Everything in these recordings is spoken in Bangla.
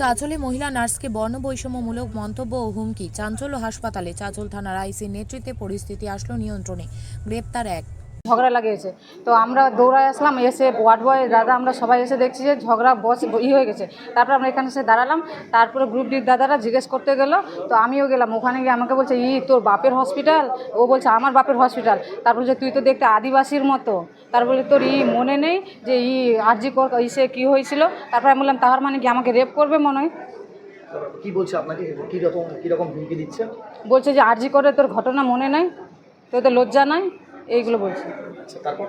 চাঁচলে মহিলা নার্সকে বর্ণবৈষম্যমূলক মন্তব্য ও হুমকি। চাঞ্চল্য হাসপাতালে চাঁচল থানার আইসির নেতৃত্বে পরিস্থিতি আসলো নিয়ন্ত্রণে। গ্রেপ্তার এক ঝগড়া লাগিয়েছে। তো আমরা দৌড়ায় আসলাম এসে ওয়ার্ড বয় দাদা আমরা সবাই এসে দেখছি যে ঝগড়া বস ই হয়ে গেছে। তারপর আমরা এখানে এসে দাঁড়ালাম তারপরে গ্রুপ ডির দাদারা জিজ্ঞেস করতে গেল তো আমিও গেলাম। ওখানে গিয়ে আমাকে বলছে ই তোর বাপের হসপিটাল ও বলছে আমার বাপের হসপিটাল তারপর বলছে তুই তো দেখতে আদিবাসীর মতো। তারপরে তোর ই মনে নেই যে ই আরজি কর ইসে কী হয়েছিল? তারপর আমি বললাম তাহার মানে কি আমাকে রেপ করবে মনে হয়? কি বলছে আপনাকে? কি রকম কি রকম হুমকি দিচ্ছে? বলছে যে আরজি করে তোর ঘটনা মনে নেই? তোর তো লজ্জা নাই? এইগুলো বলছে। আচ্ছা তারপর?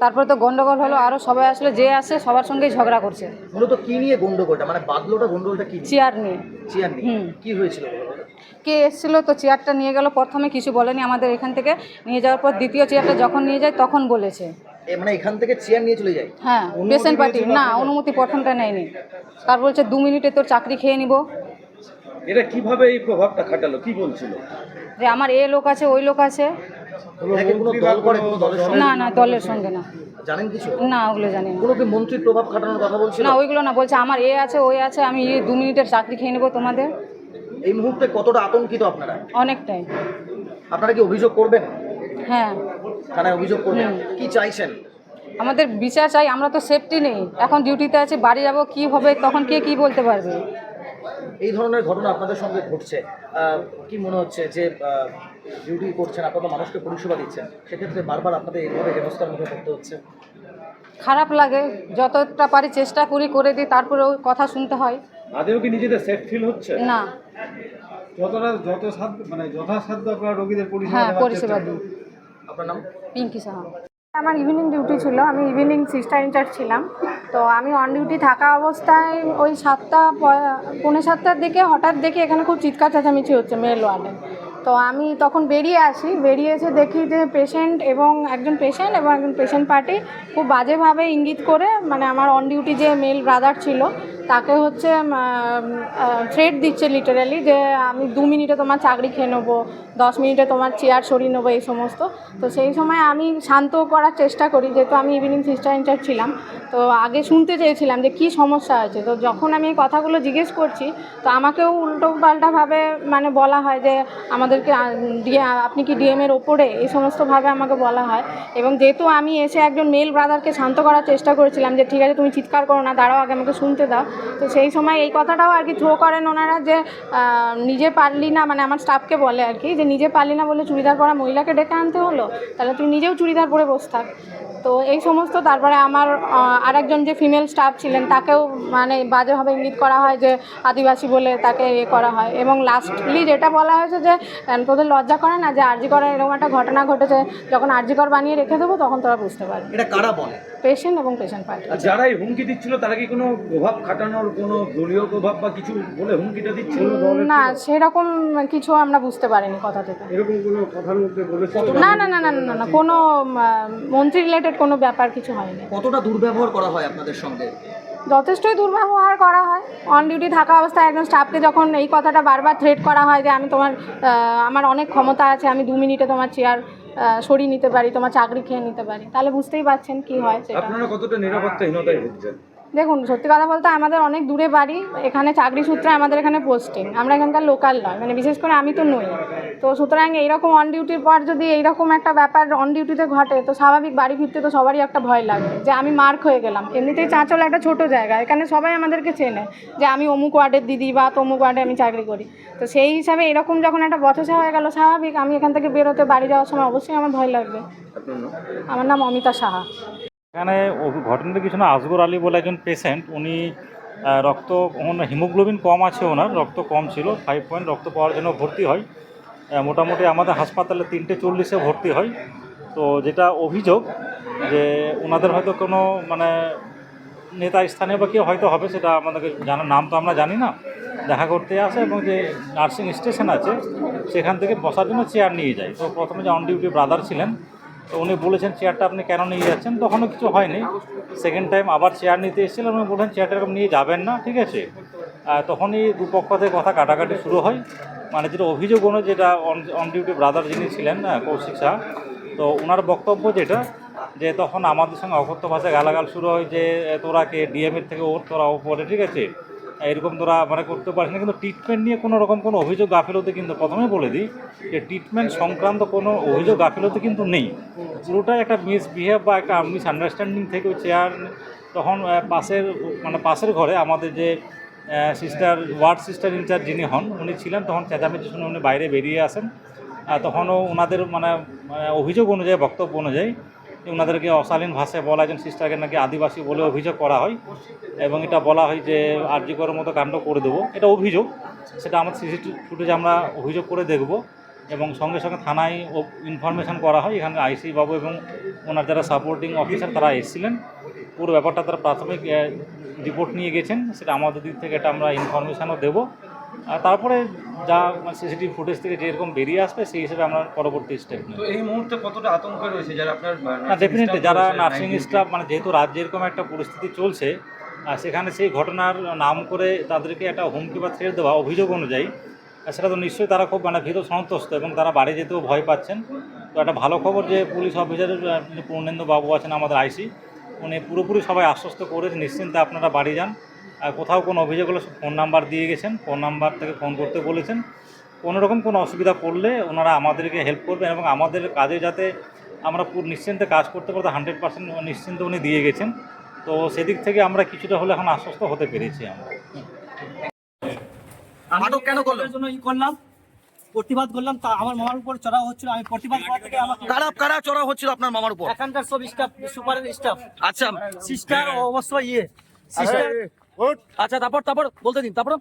তারপরে তো গন্ডগোল হলো আরও সবাই আসলে যে আসে সবার সঙ্গেই ঝগড়া করছে। মূলত কি নিয়ে গন্ডগোলটা? মানে বাদলোটা গন্ডগোলটা কি চেয়ার নিয়ে। চেয়ার নিয়ে। হুম। কি হয়েছিল কে এসেছিল? তো চেয়ারটা নিয়ে গেল প্রথমে কিছু বলেনি আমাদের এখান থেকে। নিয়ে যাওয়ার পর দ্বিতীয় চেয়ারটা যখন নিয়ে যায় তখন বলেছে। মানে এখান থেকে চেয়ার নিয়ে চলে যায়? হ্যাঁ পেশেন্ট পার্টি। না অনুমতি প্রথমটা নেয়নি। তার বলছে দু মিনিটে তোর চাকরি খেয়ে নিব। এটা কীভাবে এই প্রভাবটা খাটালো? কি বলছিল? যে আমার এ লোক আছে ওই লোক আছে। একে কোনো দল করে কোনো দলের সঙ্গে? না না দলের সঙ্গে না। জানেন কিছু? না ওগুলো জানি না। কোনো কি মন্ত্রীর প্রভাব খাটানোর কথা বলছিল? না ওইগুলো না বলছে আমার এ আছে ওই আছে আমি এই দু মিনিটের চাকরি খেয়ে নেব তোমাদের। এই মুহূর্তে কতটা আতঙ্কিত আপনারা? অনেকটাই। আপনারা কি অভিযোগ করবেন? হ্যাঁ। থানায় অভিযোগ করবেন? কি চাইছেন? আমাদের বিচার চাই আমরা তো সেফটি নেই। এখন ডিউটিতে আছি বাড়ি যাব কী হবে তখন কে কি বলতে পারবে? এই ধরনের ঘটনা আপনাদের সঙ্গে ঘটছে কি মনে হচ্ছে যে ডিউটি করছেন আপনারা মানুষকে পরিষেবা দিচ্ছেন সেক্ষেত্রে বারবার আপনাদের এইভাবে হেনস্থার মুখে পড়তে হচ্ছে? খারাপ লাগে যতটা পারি চেষ্টা করি করে দিই তারপরেও কথা শুনতে হয়। আদেও কি নিজেদের সেফ ফিল হচ্ছে? না। যতটা যত সাধ্য মানে যথাসাধ্য আপনারা রোগীদের পরিষেবা হ্যাঁ দেওয়ার চেষ্টা আপনার নাম? পিঙ্কি সাহা। আমার ইভিনিং ডিউটি ছিল, আমি ইভিনিং সিস্টার ইনচার্জ ছিলাম। তো আমি অন ডিউটি থাকা অবস্থায় ওই সাতটা পৌনে সাতটার দিকে হঠাৎ দেখি এখানে খুব চিৎকার চেঁচামেচি হচ্ছে মেল ওয়ার্ডে তো আমি তখন বেরিয়ে আসি, বেরিয়ে এসে দেখি যে পেশেন্ট এবং একজন পেশেন্ট এবং একজন পেশেন্ট পার্টি খুব বাজেভাবে ইঙ্গিত করে মানে আমার অন ডিউটি যে মেল ব্রাদার ছিল তাকে হচ্ছে থ্রেড দিচ্ছে লিটারালি যে আমি দু মিনিটে তোমার চাকরি খেয়ে নেব, দশ মিনিটে তোমার চেয়ার সরিয়ে নেব, এই সমস্ত। তো সেই সময় আমি শান্ত করার চেষ্টা করি, যেহেতু আমি ইভিনিং সিস্টার ইনচার্জ ছিলাম। তো আগে শুনতে চেয়েছিলাম যে কী সমস্যা আছে। তো যখন আমি এই কথাগুলো জিজ্ঞেস করছি, তো আমাকেও উল্টো পাল্টাভাবে মানে বলা হয় যে, আমাদেরকে আপনি কি ডিএমের ওপরে? এই সমস্তভাবে আমাকে বলা হয়। এবং যেহেতু আমি এসে একজন মেল ব্রাদারকে শান্ত করার চেষ্টা করেছিলাম যে, ঠিক আছে, তুমি চিৎকার করো না, দাঁড়াও, আগে আমাকে শুনতে দাও। তো সেই সময় এই কথাটাও আর কি থ্রো করেন ওনারা যে নিজে পারলি না মানে আমার স্টাফকে বলে আর কি, যে নিজে পারলি না বলে চুড়িদার পরা মহিলাকে ডেকে আনতে হলো, তাহলে তুই নিজেও চুড়িদার পরে বসে থাক। তো এই সমস্ত তারপরে আমার আরেকজন যে ফিমেল স্টাফ ছিলেন তাকেও মানে বাজেভাবে ইঙ্গিত করা হয় যে আদিবাসী বলে তাকে ইয়ে করা হয়। এবং লাস্টলি যেটা বলা হয়েছে যে তোদের লজ্জা করে না যে আরজি করার এরকম একটা ঘটনা ঘটেছে যখন আরজি কর বানিয়ে রেখে দেবো তখন তোরা বুঝতে পারবে। এটা কারা বলে? পেশেন্ট এবং পেশেন্ট পার্টি আর যারা এই হুমকি দিচ্ছিল তারা কি কোনো প্রভাব খাটানোর কোনো দলীয় প্রভাব বা কিছু বলে হুমকিটা দিচ্ছিল না সেরকম কিছু আমরা বুঝতে পারিনি কথা থেকে। এরকম কোনো কথার মধ্যে বলেছে না না না না না, না না কোনো মন্ত্রী রিলেটেড কোনো ব্যাপার কিছু হয়নি। কতটা দুর্ব্যবহার করা হয় আপনাদের সঙ্গে? যথেষ্টই দুর্ব্যবহার করা হয়। অন ডিউটি থাকা অবস্থায় একজন স্টাফকে যখন এই কথাটা বারবার থ্রেট করা হয় যে আমি তোমার আমার অনেক ক্ষমতা আছে আমি দু মিনিটে তোমার চেয়ার সরিয়ে নিতে পারি তোমার চাকরি খেয়ে নিতে পারি তাহলে বুঝতেই পারছেন কি হয় সেটা। আপনারা কতটা নিরাপত্তাহীনতায় ভুগছেন? দেখুন সত্যি কথা বলতে আমাদের অনেক দূরে বাড়ি এখানে চাকরি সূত্রে আমাদের এখানে পোস্টিং আমরা এখানকার লোকাল নয় মানে বিশেষ করে আমি তো নই। তো সুতরাং এইরকম অন ডিউটির পর যদি এইরকম একটা ব্যাপার অন ডিউটিতে ঘটে তো স্বাভাবিক বাড়ি ফিরতে তো সবারই একটা ভয় লাগে যে আমি মার্ক হয়ে গেলাম। এমনিতেই চাঁচল একটা ছোট জায়গা এখানে সবাই আমাদেরকে চেনে যে আমি অমুক ওয়ার্ডের দিদি বা তমুক ওয়ার্ডে আমি চাকরি করি। তো সেই হিসাবে এরকম যখন একটা বচসা হয়ে গেল স্বাভাবিক আমি এখান থেকে বেরোতে বাড়ি যাওয়ার সময় অবশ্যই আমার ভয় লাগবে। আমার নাম অমিতা সাহা। এখানে ঘটনাটা কিছু না আসগর আলী বলে একজন পেশেন্ট উনি রক্ত হিমোগ্লোবিন কম আছে ওনার রক্ত কম ছিল ফাইভ পয়েন্ট রক্ত পাওয়ার জন্য ভর্তি হয়। মোটামুটি আমাদের হাসপাতালে তিনটে চল্লিশে ভর্তি হয়। তো যেটা অভিযোগ যে ওনাদের হয়তো কোনো মানে নেতা স্থানীয় বা কেউ হয়তো হবে, সেটা আমাদেরকে জানার নাম তো আমরা জানি না। দেখা করতে আসে এবং যে নার্সিং স্টেশন আছে, সেখান থেকে বসার জন্য চেয়ার নিয়ে যায়। তো প্রথমে যে অন ডিউটি ব্রাদার ছিলেন, তো উনি বলেছেন, চেয়ারটা আপনি কেন নিয়ে যাচ্ছেন? তখনও কিছু হয়নি। সেকেন্ড টাইম আবার চেয়ার নিতে এসেছিলেন, উনি বললেন, চেয়ারটা এরকম নিয়ে যাবেন না, ঠিক আছে? তখনই দুপক্ষ থেকে কথা কাটাকাটি শুরু হয়। মানে যেটা অভিযোগ অনুযায়ী যেটা অন ডিউটি ব্রাদার যিনি ছিলেন কৌশিক শাহ, তো ওনার বক্তব্য যেটা, যে তখন আমাদের সঙ্গে অকথ্য ভাষায় গালাগাল শুরু হয় যে তোরা কে ডিএমের থেকে ওর তোরা ওপরে ঠিক আছে? এরকম তোরা মানে করতে পারিস না, কিন্তু ট্রিটমেন্ট নিয়ে কোনো রকম কোনো অভিযোগ গাফিলতি কিন্তু প্রথমে বলে দিই যে ট্রিটমেন্ট সংক্রান্ত কোনো অভিযোগ গাফিলতি কিন্তু নেই। পুরোটাই একটা মিসবিহেভ বা একটা মিসআন্ডারস্ট্যান্ডিং থেকে চেয়ার তখন পাশের মানে পাশের ঘরে আমাদের যে সিস্টার ওয়ার্ড সিস্টার ইনচার্জ যিনি হন, উনি ছিলেন, তখন চেঁচামেচি শুনে উনি বাইরে বেরিয়ে আসেন। তখনও ওনাদের মানে অভিযোগ অনুযায়ী, বক্তব্য অনুযায়ী ওনাদেরকে অশালীন ভাষায় বলা একজন সিস্টারকে নাকি আদিবাসী বলে অভিযোগ করা হয়, এবং এটা বলা হয় যে আরজি করার মতো কাণ্ড করে দেবো। এটা অভিযোগ, সেটা আমাদের সিসিটিভি ফুটেজে আমরা অভিযোগ করে দেখব, এবং সঙ্গে সঙ্গে থানায় ইনফরমেশন করা হয়। এখানে আইসি বাবু এবং ওনার যারা সাপোর্টিং অফিসার তারা এসেছিলেন। পুরো ব্যাপারটা তারা প্রাথমিক রিপোর্ট নিয়ে গেছেন। সেটা আমাদের দিক থেকে এটা আমরা ইনফরমেশনও দেবো। আর তারপরে যা সিসিটিভি ফুটেজ থেকে যেরকম বেরিয়ে আসবে সেই হিসেবে আমরা পরবর্তী স্টেপ নেব। তো এই মুহূর্তে কতটা আতঙ্ক রয়েছে? যারা আপনার না ডেফিনেটলি যারা নার্সিং স্টাফ মানে যেহেতু রাজ্যে এরকম একটা পরিস্থিতি চলছে আর সেখানে সেই ঘটনার নাম করে তাদেরকে একটা হুমকি বা থ্রেট দেওয়া অভিযোগ অনুযায়ী সেটা তো নিশ্চয়ই তারা খুব মানে ভীত সন্তুষ্ট এবং তারা বাড়ি যেতেও ভয় পাচ্ছেন। তো একটা ভালো খবর যে পুলিশ অফিসার পূর্ণেন্দু বাবু আছেন আমাদের আইসি উনি পুরোপুরি সবাই আশ্বস্ত করেছে নিশ্চিন্তে আপনারা বাড়ি যান। আর কোথাও কোনো অভিযোগ হলে ফোন নাম্বার দিয়ে গেছেন ফোন নাম্বার থেকে ফোন করতে বলেছেন। কোনো রকম কোনো অসুবিধা পড়লে ওনারা আমাদেরকে হেল্প করবেন এবং আমাদের কাজে যাতে আমরা পুরো নিশ্চিন্তে কাজ করতে পারব হান্ড্রেড পার্সেন্ট নিশ্চিন্ত উনি দিয়ে গেছেন। তো সেদিক থেকে আমরা কিছুটা হলে এখন আশ্বস্ত হতে পেরেছি আমরা। আটক কেন করল জন্য ই করলাম। প্রতিবাদ করলাম তা আমার মামার উপর চড়াও হচ্ছিল। আমি প্রতিবাদ করা থেকে আমাকে কারা কারা চড়া হচ্ছিল আপনার মামার উপর? এখানকার সব স্টাফ সুপারের স্টাফ আচ্ছা সিস্টার অবশ্য ইয়ে। সিস্টার আচ্ছা তারপর তারপর বলতে দিন তারপর?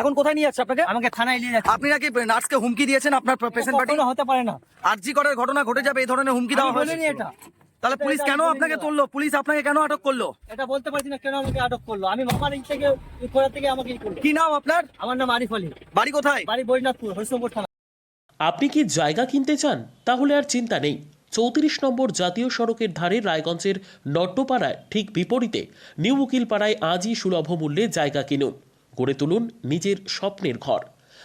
এখন কোথায় নিয়ে যাচ্ছে আপনাকে? আমাকে থানায় নিয়ে যাচ্ছে। আপনি নাকি নার্সকে হুমকি দিয়েছেন আপনার পেশেন্ট পার্টি হতে পারে না। আরজি করার ঘটনা ঘটে যাবে এই ধরনের হুমকি দেওয়া হয়েছে। এটা। তাহলে পুলিশ কেন আপনাকে তুললো? পুলিশ আপনাকে কেন আটক করল? এটা বলতে পারছি না কেন আমাকে আটক করল। আমি মামার ই থেকে ই থেকে আমাকে করল। কি নাম আপনার? আমার নাম আরিফ আলী। বাড়ি কোথায়? বাড়ি বৈনাথপুর হরিশঙ্কর থানা। আপনি কি জায়গা কিনতে চান? তাহলে আর চিন্তা নেই। চৌত্রিশ নম্বর জাতীয় সড়কের ধারে রায়গঞ্জের নট্টপাড়ায় ঠিক বিপরীতে নিউ উকিলপাড়ায় আজই সুলভ মূল্যে জায়গা কিনুন। গড়ে তুলুন নিজের স্বপ্নের ঘর।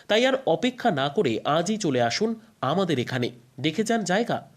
তাই আর অপেক্ষা না করে আজই চলে আসুন আমাদের এখানে। দেখে যান জায়গা।